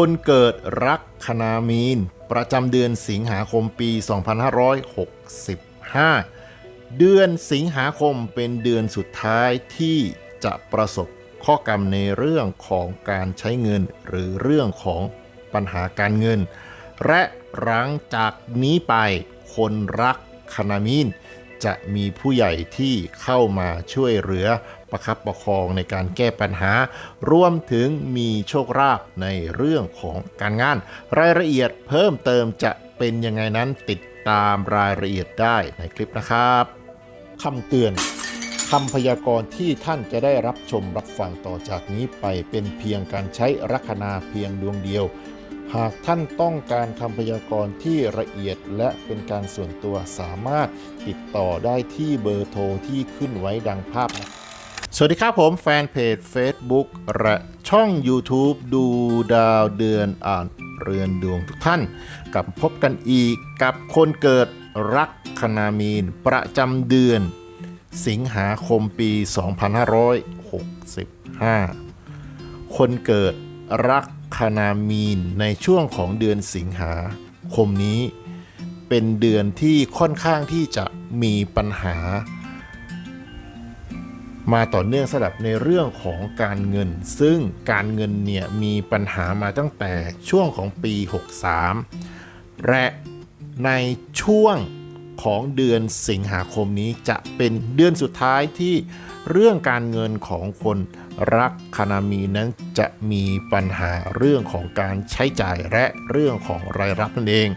คนเกิดรักคณามีน ประจำเดือนสิงหาคมปี 2565 เดือนสิงหาคมเป็นเดือนสุดท้ายที่จะประสบข้อกรรมในเรื่องของการใช้เงินหรือเรื่องของปัญหาการเงิน และหลังจากนี้ไปคนรักคณามีนจะมีผู้ใหญ่ที่เข้ามาช่วยเหลือ ประคับประคองในการแก้ปัญหา รวมถึงมีโชคลาภในเรื่องของการงาน รายละเอียดเพิ่มเติมจะเป็นยังไงนั้นติดตามรายละเอียดได้ในคลิปนะครับคำเตือนคำพยากรณ์ที่ท่านจะได้รับชมรับฟังต่อจากนี้ไปเป็นเพียงการใช้ลัคนาเพียงดวงเดียว หากท่านต้องการคำพยากรณ์ที่ละเอียดและเป็นการส่วนตัวสามารถติดต่อได้ที่เบอร์โทรที่ขึ้นไว้ดังภาพนะ สวัสดีครับผมแฟนเพจ Facebook และช่อง YouTube ดูดาวเดือนอ่านเรือนดวงทุกท่าน กลับพบกันอีกกับคนเกิดรักคณามีน ประจำเดือน สิงหาคมปี 2565 คนเกิดรักคณามีนในช่วงของเดือนสิงหาคมนี้ เป็นเดือนที่ค่อนข้างที่จะมีปัญหา มาต่อเนื่องสลับในเรื่องของการเงิน ซึ่งการเงินเนี่ยมีปัญหามาตั้งแต่ช่วงของปี 63 และในช่วงของเดือนสิงหาคมนี้จะเป็นเดือนสุดท้ายที่เรื่องการเงินของคนรักคณามีนั้นจะมีปัญหาเรื่องของการใช้จ่ายและเรื่องของรายรับนั่นเอง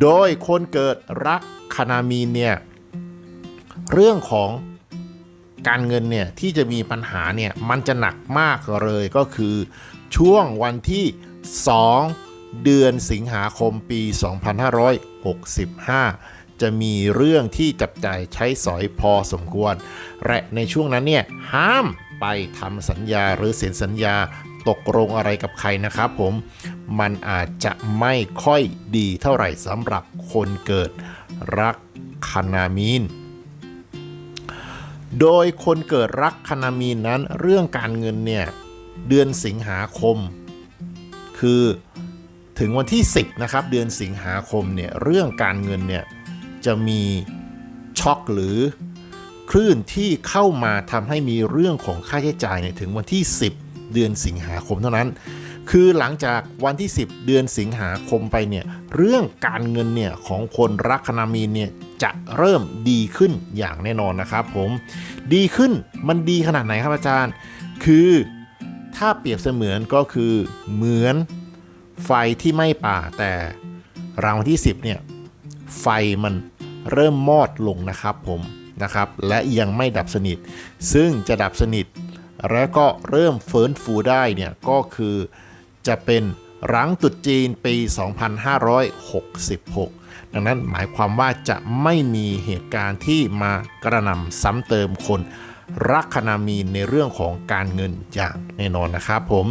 โดยคนเกิดรักคณามีเนี่ยเรื่องของ การเงินเนี่ยที่จะมีปัญหาเนี่ยมันจะหนักมากเลยก็คือ ช่วงวันที่ 2 เดือนสิงหาคมปี 2565 จะมีเรื่องที่จับจ่ายใช้สอยพอสมควร และในช่วงนั้นเนี่ยห้ามไปทำสัญญาหรือเซ็นสัญญาตกลงอะไรกับใครนะครับผม มันอาจจะไม่ค่อยดีเท่าไหร่สำหรับคนเกิดรักคณามีน โดยคนเกิดรักคณามีนนั้นเรื่องการเงินเนี่ยเดือนสิงหาคม คือถึงวันที่ 10นะครับเดือนสิงหาคมเนี่ยเรื่องการเงินเนี่ยจะมีช็อคหรือคลื่นที่เข้ามาทำให้มีเรื่องของค่าใช้จ่ายเนี่ยถึงวันที่ 10 เดือนสิงหาคมเท่านั้น คือหลังจากวันที่ 10 เดือนสิงหาคมไปเนี่ยเรื่องการเงินเนี่ยของคนรักคณามีนเนี่ย จะเริ่มดีขึ้นอย่างแน่นอนนะครับผมดีขึ้นมันดีขนาดไหนครับอาจารย์ คือถ้าเปรียบเสมือนก็คือเหมือนไฟที่ไหม้ป่าแต่รางวัลที่ 10เนี่ยไฟมันเริ่มมอดลงนะครับผมนะครับและยังไม่ดับสนิท ซึ่งจะดับสนิท แล้วก็เริ่มเฟิร์นฟูได้เนี่ยก็คือจะเป็นหลังตรุษจีนปี 2566 ดังนั้นหมายความว่าจะไม่มีเหตุการณ์ที่มากระนำซ้ำเติมคนรักคณามีนในเรื่องของการเงินอย่างแน่นอนนะครับผม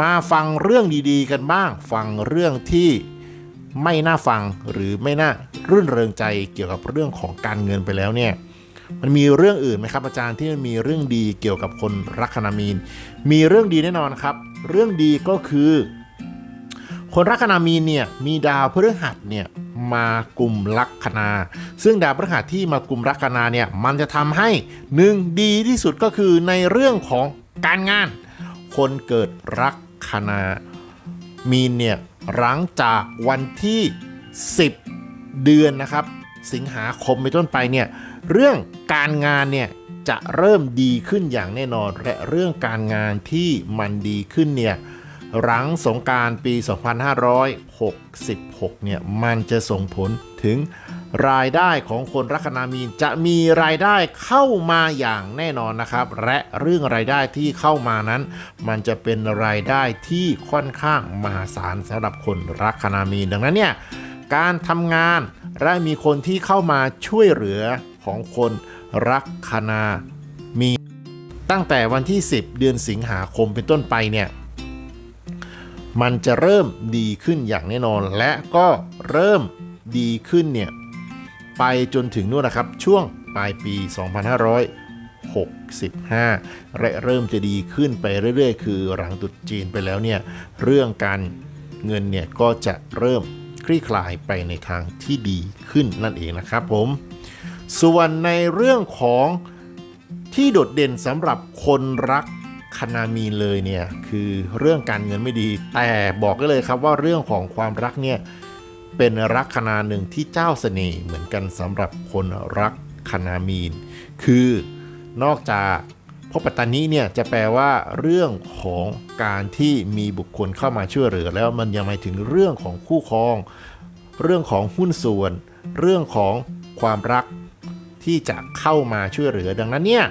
มาฟังเรื่องดีๆกันบ้าง ฟังเรื่องที่ไม่น่าฟังหรือไม่น่ารื่นเริงใจเกี่ยวกับเรื่องของการเงินไปแล้วเนี่ยมันมีเรื่องอื่นไหมครับอาจารย์ที่มันมีเรื่องดีเกี่ยวกับคนรักคณามีน มีเรื่องดีแน่นอนครับ เรื่องดีก็คือ คนรักคณามีนเนี่ยมีดาวพฤหัสเนี่ย มากลุ่มลัคนา ซึ่งดาวพฤหัสที่มากลุ่มลัคนาเนี่ยมันจะทำให้หนึ่งดีที่สุดก็คือในเรื่องของการงาน คนเกิดรักคณามีนเนี่ยหลังจากวันที่ 10 เดือนนะครับ สิงหาคมไปต้นไปเนี่ยเรื่องการงานเนี่ยจะเริ่มดีขึ้นอย่างแน่นอนและเรื่องการงานที่มันดีขึ้นเนี่ย หลังสงการปี 2566 เนี่ย มันจะส่งผลถึงรายได้ของคนรัคนามีนจะมีรายได้เข้ามาอย่างแน่นอนนะครับ และเรื่องรายได้ที่เข้ามานั้น มันจะเป็นรายได้ที่ค่อนข้างมหาศาลสำหรับคนรักคณามีนดังนั้นเนี่ยการทำงานและมีคนที่เข้ามาช่วยเหลือของคนรักคณามี ตั้งแต่วันที่ 10 เดือนสิงหาคมเป็นต้นไปเนี่ย มันจะเริ่มดีขึ้นอย่างแน่นอน และก็เริ่มดีขึ้นเนี่ยไปจนถึงนู่นนะครับ ช่วงปลายปี 2,565 และเริ่มจะดีขึ้นไปเรื่อยๆ คือหลังตรุษจีนไปแล้วเนี่ยเรื่องการเงินเนี่ยก็จะเริ่มคลี่คลายไปในทางที่ดีขึ้นนั่นเองนะครับผม ส่วนในเรื่องของที่โดดเด่นสำหรับคนรัก คณามีนเลยเนี่ยคือเรื่องการเงินไม่ดี แต่บอกได้เลยครับว่าเรื่องของความรักเนี่ยเป็นรักคณาหนึ่งที่เจ้าเสน่ห์เหมือนกันสำหรับคนรักคณามีน คือนอกจากพบปัตตานีเนี่ยจะแปลว่าเรื่องของการที่มีบุคคลเข้ามาช่วยเหลือ แล้วมันยังหมายถึงเรื่องของคู่ครอง เรื่องของหุ้นส่วน เรื่องของความรักที่จะเข้ามาช่วยเหลือดังนั้นเนี่ย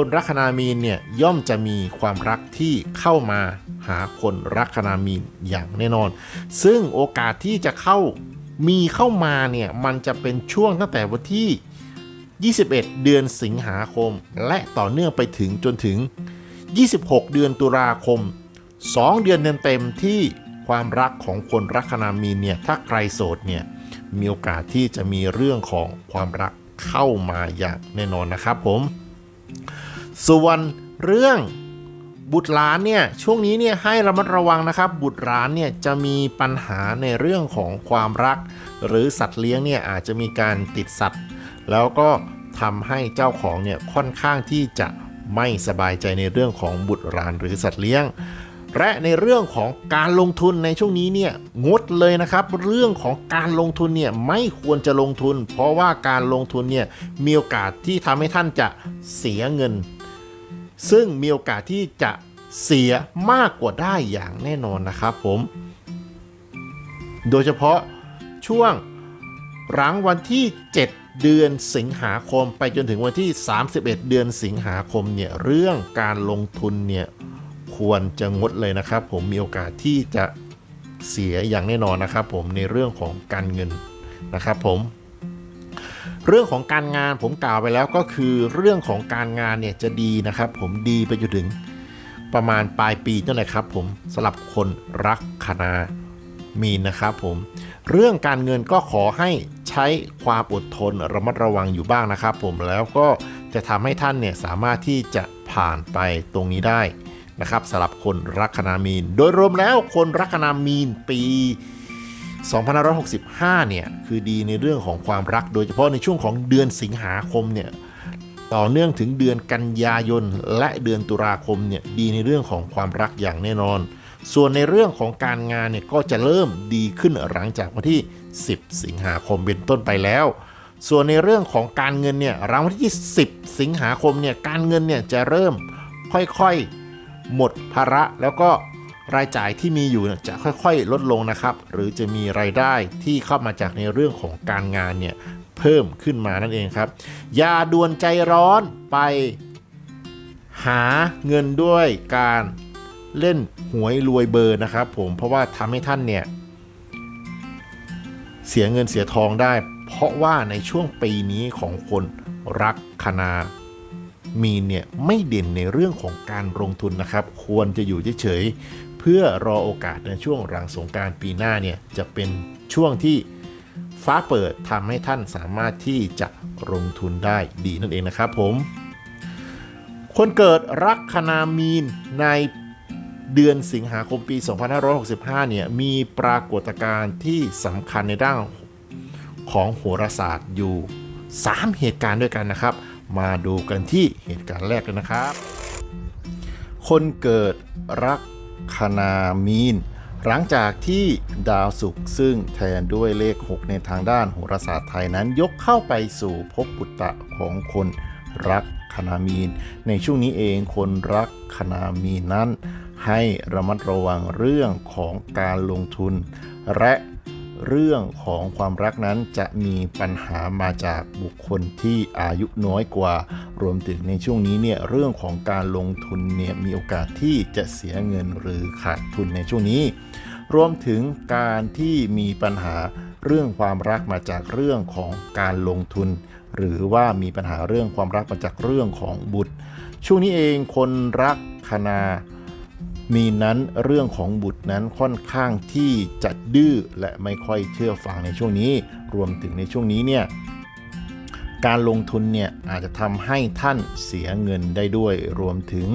คนรักคณามีนเนี่ยย่อมจะมีความรักที่เข้ามาหาคนรักคณามีนอย่างแน่นอน ซึ่งโอกาสที่จะเข้ามีเข้ามาเนี่ยมันจะเป็นช่วงตั้งแต่วันที่ 21 เดือนสิงหาคม และต่อเนื่องไปถึงจนถึง 26 เดือนตุลาคม 2 เดือนเต็มๆที่ความรักของคนรักคณามีนเนี่ยถ้าใครโสดเนี่ยมีโอกาสที่จะมีเรื่องของความรักเข้ามาอย่างแน่นอนนะครับผม ส่วนเรื่องบุตรหลานเนี่ยช่วงนี้เนี่ยให้ระมัดระวังนะครับ บุตรหลานเนี่ยจะมีปัญหาในเรื่องของความรัก หรือสัตว์เลี้ยงเนี่ยอาจจะมีการติดสัตว์ แล้วก็ทำให้เจ้าของเนี่ยค่อนข้างที่จะไม่สบายใจในเรื่องของบุตรหลานหรือสัตว์เลี้ยง และในเรื่องของการลงทุนในช่วงนี้เนี่ยงดเลยนะครับ เรื่องของการลงทุนเนี่ยไม่ควรจะลงทุน เพราะว่าการลงทุนเนี่ยมีโอกาสที่ทำให้ท่านจะเสียเงิน ซึ่งมีโอกาสที่จะเสียมากกว่าได้อย่างแน่นอนนะครับผม โดยเฉพาะช่วงหลังวันที่ 7 เดือนสิงหาคม ไปจนถึงวันที่ 31 เดือนสิงหาคมเนี่ยเรื่องการลงทุนเนี่ยควรจะงดเลยนะครับ ผมมีโอกาสที่จะเสียอย่างแน่นอนนะครับ ผมในเรื่องของการเงินนะครับผม เรื่องของการงานผมกล่าวไปแล้วก็คือเรื่องของการงานเนี่ยจะดีนะครับ ผมดีไปจนถึงประมาณปลายปีนั่นแหละครับ ผมสำหรับคนรักคณามีนนะครับผมเรื่องการเงินก็ขอให้ใช้ความอดทนระมัดระวังอยู่บ้างนะครับ ผมแล้วก็จะทำให้ท่านเนี่ยสามารถที่จะผ่านไปตรงนี้ได้นะครับสำหรับคนรักคณามีน โดยรวมแล้วคนรักคณามีนปี 2565 เนี่ย คือดีในเรื่องของความรัก โดยเฉพาะในช่วงของเดือนสิงหาคมเนี่ยต่อเนื่องถึงเดือนกันยายนและเดือนตุลาคมเนี่ยดีในเรื่องของความรักอย่างแน่นอน ส่วนในเรื่องของการงานเนี่ยก็จะเริ่มดีขึ้นหลังจากวันที่ 10 สิงหาคมเป็นต้นไปแล้ว ส่วนในเรื่องของการเงินเนี่ยหลังวันที่ 10 สิงหาคมเนี่ยการเงินเนี่ยจะเริ่มค่อยๆ หมดภาระแล้วก็ รายจ่ายที่มีอยู่จะค่อยๆ ลดลงนะครับ หรือจะมีรายได้ที่เข้ามาจากในเรื่องของการงานเนี่ยเพิ่มขึ้นมานั่นเองครับ อย่าด่วนใจร้อนไปหาเงินด้วยการเล่นหวยรวยเบอร์นะครับ ผมเพราะว่าทำให้ท่านเนี่ยเสียเงินเสียทองได้ เพราะว่าในช่วงปีนี้ของคนรักคณามีนเนี่ยไม่เด่นในเรื่องของการลงทุนนะครับ ควรจะอยู่เฉยเพื่อรอโอกาสในช่วงหลังสงการปีหน้าเนี่ยจะเป็นช่วงที่ฟ้าเปิดทำให้ท่านสามารถที่จะลงทุนได้ดีนั่นเองนะครับผม คนเกิดรักคณามีนในเดือนสิงหาคมปี 2565 เนี่ยมีปรากฏการณ์ที่สำคัญในด้านของโหราศาสตร์อยู่ 3 เหตุการณ์ด้วยกันนะครับ มาดูกันที่เหตุการณ์แรกกันนะครับ คนเกิดรัก คณามีน หลังจากที่ดาวศุกร์ซึ่งแทนด้วยเลข 6 ในทางด้านโหราศาสตร์ไทยนั้นยกเข้าไปสู่ภพปุตตะของคนรักคณามีน ในช่วงนี้เองคนรักคณามีนนั้น ให้ระมัดระวังเรื่องของการลงทุน และ เรื่องของความรักนั้นจะมีปัญหามาจากบุคคลที่อายุน้อยกว่า รวมถึงในช่วงนี้เนี่ยเรื่องของการลงทุนเนี่ยมีโอกาสที่จะเสียเงินหรือขาดทุนในช่วงนี้ รวมถึงการที่มีปัญหาเรื่องความรักมาจากเรื่องของการลงทุน หรือว่ามีปัญหาเรื่องความรักมาจากเรื่องของบุตร ช่วงนี้เองคนรักคณามีนั้นเรื่องของบุตร นั้นค่อนข้างที่จะดื้อและไม่ค่อยเชื่อฟังในช่วงนี้ รวมถึงในช่วงนี้เนี่ยการลงทุนเนี่ยอาจจะทำให้ท่านเสียเงินได้ด้วย รวมถึง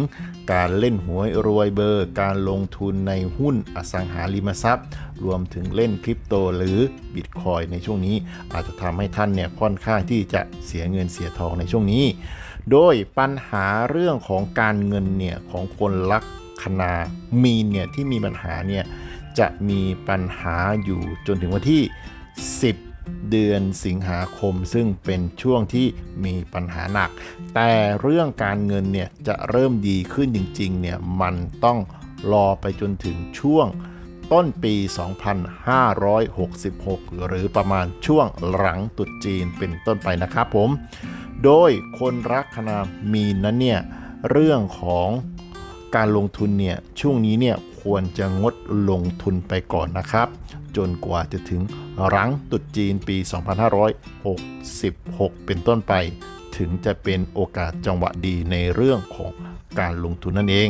การเล่นหวยรวยเบอร์ การลงทุนในหุ้นอสังหาริมทรัพย์ รวมถึงเล่นคริปโตหรือบิตคอยในช่วงนี้ อาจจะทำให้ท่านเนี่ยค่อนข้างที่จะเสียเงินเสียทองในช่วงนี้ โดยปัญหาเรื่องของการเงินเนี่ยของคนลัก คนามีนเนี่ยที่มีปัญหาเนี่ยจะมีปัญหาอยู่จนถึงวันที่ 10 เดือนสิงหาคม ซึ่งเป็นช่วงที่มีปัญหาหนัก แต่เรื่องการเงินเนี่ยจะเริ่มดีขึ้นจริงๆเนี่ยมันต้องรอไปจนถึงช่วงต้นปี 2566 หรือประมาณช่วงหลังตรุษจีนเป็นต้นไปนะครับผม โดยคนรักคณามีนนั้นเนี่ยเรื่องของ การลงทุนเนี่ยช่วงนี้เนี่ยควรจะงดลงทุนไปก่อนนะครับ จนกว่าจะถึงหลังตรุษจีนปี 2566 เป็นต้นไป ถึงจะเป็นโอกาสจังหวะดีในเรื่องของการลงทุนนั่นเอง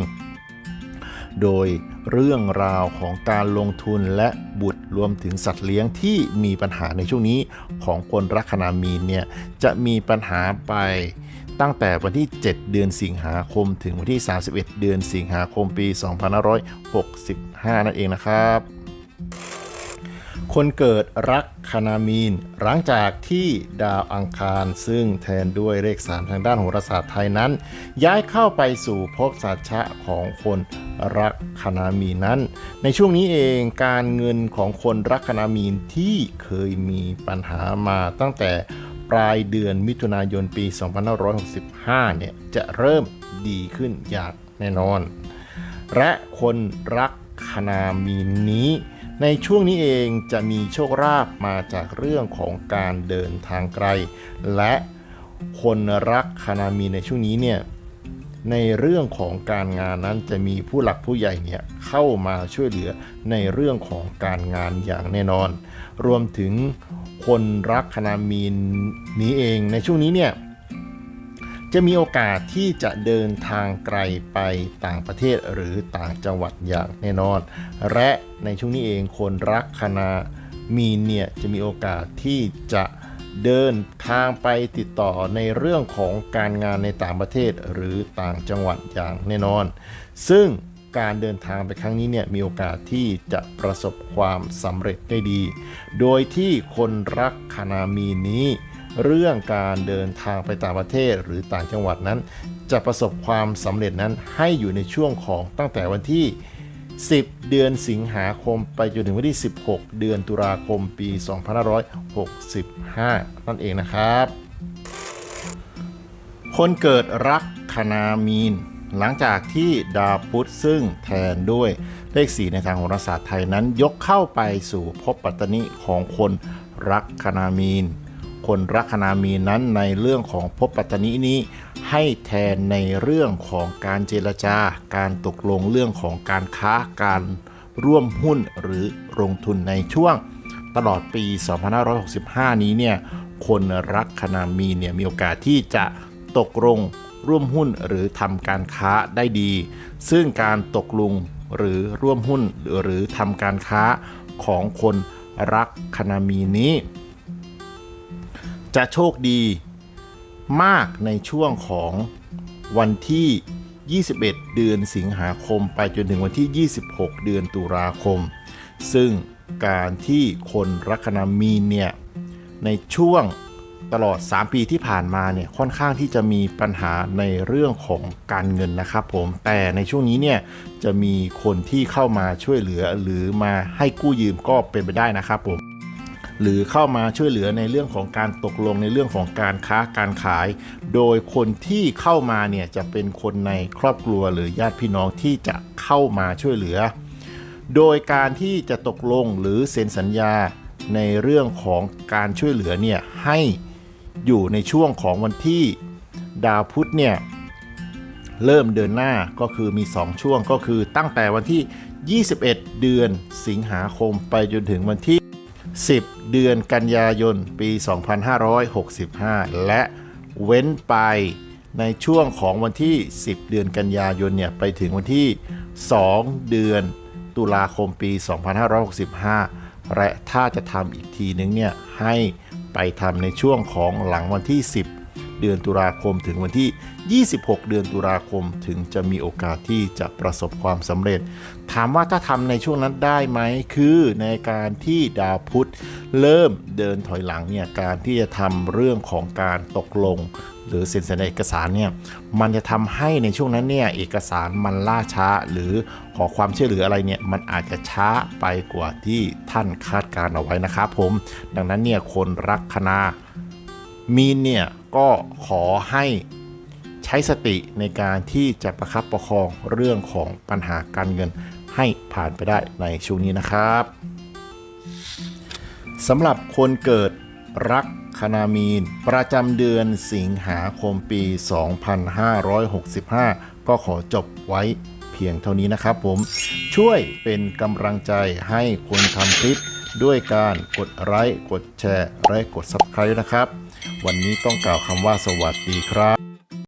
โดยเรื่องราวของการลงทุนและบุตรรวมถึงสัตว์เลี้ยงที่มีปัญหาในช่วงนี้ของคนรักคณามีนเนี่ยจะมีปัญหาไป ตั้งแต่วันที่ 7 เดือนสิงหาคม ถึงวันที่ 31 เดือนสิงหาคมปี 2565 นั่นเองนะครับ คนเกิดรักคณามีน หลังจากที่ดาวอังคารซึ่งแทนด้วยเลขสามทางด้านโหราศาสตร์ไทยนั้น ย้ายเข้าไปสู่ภพสัจชะของคนรักคณามีนนั้น ในช่วงนี้เองการเงินของคนรักคณามีนที่เคยมีปัญหามาตั้งแต่ ปลายเดือนมิถุนายนปี 2565 เนี่ยจะเริ่มดีขึ้นอย่างแน่นอน และคนรักคณามีนนี้ ในช่วงนี้เองจะมีโชคลาภมาจากเรื่องของการเดินทางไกล และคนรักคณามีนในช่วงนี้เนี่ยในเรื่องของการงานนั้นจะมีผู้หลักผู้ใหญ่เนี่ยเข้ามาช่วยเหลือในเรื่องของการงานอย่างแน่นอน รวมถึง คนรักคณามีนนี้เองในช่วงนี้เนี่ยจะมีโอกาสที่จะเดินทางไกลไปต่างประเทศหรือต่างจังหวัดอย่างแน่นอน และในช่วงนี้เองคนรักคณามีนเนี่ยจะมีโอกาสที่จะเดินทางไปติดต่อในเรื่องของการงานในต่างประเทศหรือต่างจังหวัดอย่างแน่นอน ซึ่ง การเดินทางไปครั้งนี้เนี่ยมีโอกาสที่จะประสบความสำเร็จได้ดี โดยที่คนรักคณามีนนี้ เรื่องการเดินทางไปต่างประเทศหรือต่างจังหวัดนั้น จะประสบความสำเร็จนั้นให้อยู่ในช่วงของตั้งแต่วันที่ 10 เดือนสิงหาคมไปจนถึงวันที่ 16 เดือนตุลาคมปี 2565 นั่นเองนะครับ คนเกิดรักคณามีน หลังจากที่ดาวพุธซึ่งแทนด้วยเลขสีในทางโหราศาสตร์ไทยนั้นยกเข้าไปสู่ภพปัตตนิของคนรักคณามีน คนรักคณามีนนั้นในเรื่องของภพปัตตนินี้ ให้แทนในเรื่องของการเจรจา การตกลงเรื่องของการค้าการร่วมหุ้นหรือลงทุนในช่วงตลอดปี 2565 นี้เนี่ย คนรักคณามีนเนี่ยมีโอกาสที่จะตกลง ร่วมหุ้นหรือทำการค้าได้ดี ซึ่งการตกลงหรือร่วมหุ้นหรือทำการค้าของคนรักคณามีนี้ จะโชคดีมากในช่วงของวันที่ 21 เดือนสิงหาคม ไปจนถึงวันที่ 26 เดือนตุลาคม ซึ่งการที่คนรักคณามีนเนี่ย ในช่วง ตลอด 3 ปีที่ผ่านมาเนี่ยค่อนข้างที่จะมีปัญหาในเรื่องของการเงินนะครับผมแต่ในช่วงนี้เนี่ยจะมีคนที่เข้ามาช่วยเหลือหรือมาให้กู้ยืมก็เป็นไปได้นะครับผมหรือเข้ามาช่วยเหลือในเรื่องของการตกลงในเรื่องของการค้าการขาย โดยคนที่เข้ามาเนี่ยจะเป็นคนในครอบครัวหรือญาติพี่น้องที่จะเข้ามาช่วยเหลือ โดยการที่จะตกลงหรือเซ็นสัญญาในเรื่องของการช่วยเหลือเนี่ยให้ อยู่ในช่วงของวันที่ดาวพุธเนี่ยเริ่มเดินหน้าก็คือมี 2 ช่วงก็คือตั้งแต่วันที่ 21 เดือนสิงหาคมไปจนถึงวันที่ 10 เดือนกันยายน ปี 2565 และเว้นไปในช่วงของวันที่ 10 เดือนกันยายนเนี่ยไปถึงวันที่ 2 เดือนตุลาคมปี 2565 และถ้าจะทำอีกทีนึงเนี่ยให้ ไปทำในช่วงของหลังวันที่ 10 เดือนตุลาคม ถึงวันที่ 26 เดือนตุลาคม ถึงจะมีโอกาสที่จะประสบความสำเร็จ ถามว่าถ้าทำในช่วงนั้นได้ไหมคือในการที่ดาวพุธเริ่มเดินถอยหลังเนี่ยการที่จะทำเรื่องของการตกลงหรือเซ็นสัญญาเอกสารเนี่ยมันจะทำให้ในช่วงนั้นเนี่ยเอกสารมันล่าช้า หรือขอความช่วยเหลืออะไรเนี่ยมันอาจจะช้าไปกว่าที่ท่านคาดการเอาไว้นะครับผม ดังนั้นเนี่ยคนรักคณามีนเนี่ย ก็ขอให้ใช้สติในการที่จะประคับประคองเรื่องของปัญหาการเงินให้ผ่านไปได้ในช่วงนี้นะครับสำหรับคนเกิดรักคณามีน ประจำเดือนสิงหาคมปี 2565 ก็ขอจบไว้เพียงเท่านี้นะครับผม ช่วยเป็นกำลังใจให้คนทำคลิปด้วยการกดไลค์กดแชร์และกด Subscribe นะครับ วันนี้ต้องกล่าวคำว่าสวัสดีครับ